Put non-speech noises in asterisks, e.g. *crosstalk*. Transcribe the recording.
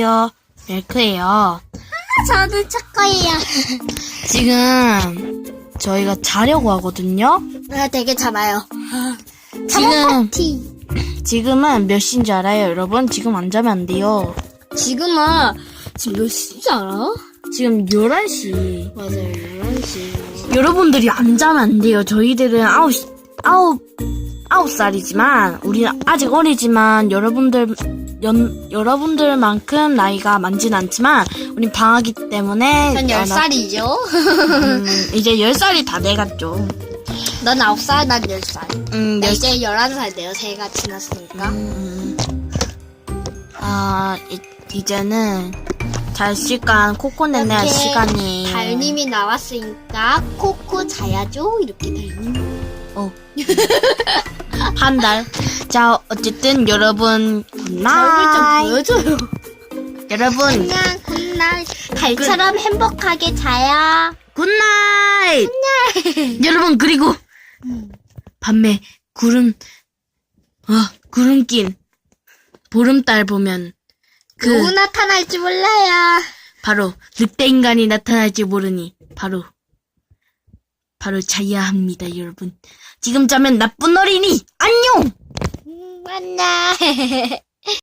요 멜크예요. 저는 초코예요. *laughs* 지금 저희가 자려고 하거든요. 아, 되게 참아요. 지금 티. 지금은 몇 시인지 알아요, 여러분? 지금 안 자면 안 돼요. 지금은 지금 몇 시인지 알아? 지금 11시. 맞아요, 11시. 여러분들이 안 자면 안 돼요. 저희들은 아홉, 시- 아 홉, 아홉 살이지만, 우리는 아직 어리지만, 여러분들, 연, 여러분들만큼 나이가 많진 않지만, 우린 방학이기 때문에. 전 아, 나- 10살이죠. 음, *laughs* 이제 10살이 다 돼갔죠. 넌 9살, 난 10살. 음, 나 열- 이제 11살 돼요, 새가 지났으니까. 음, 아, 이, 이제는 잘 시간, 코코넷네 할 이렇게 시간이. 달님이 나왔으니까 코코 자야죠? 이렇게 달님. 어. *laughs* 한 달. 자, 어쨌든 여러분, 얼굴 굿나잇. 좀 보여줘요. 여러분, 그냥 굿나잇. 달처럼 행복하게 자야. 굿나잇. 여러분, 그리고, 밤에 구름, 어, 구름 낀 보름달 보면, 그, 누구 나타날지 몰라요. 바로, 늑대 인간이 나타날지 모르니, 바로, 바로 자야 합니다, 여러분. 지금 자면 나쁜 어린이, 안녕! 음, 만나. *laughs*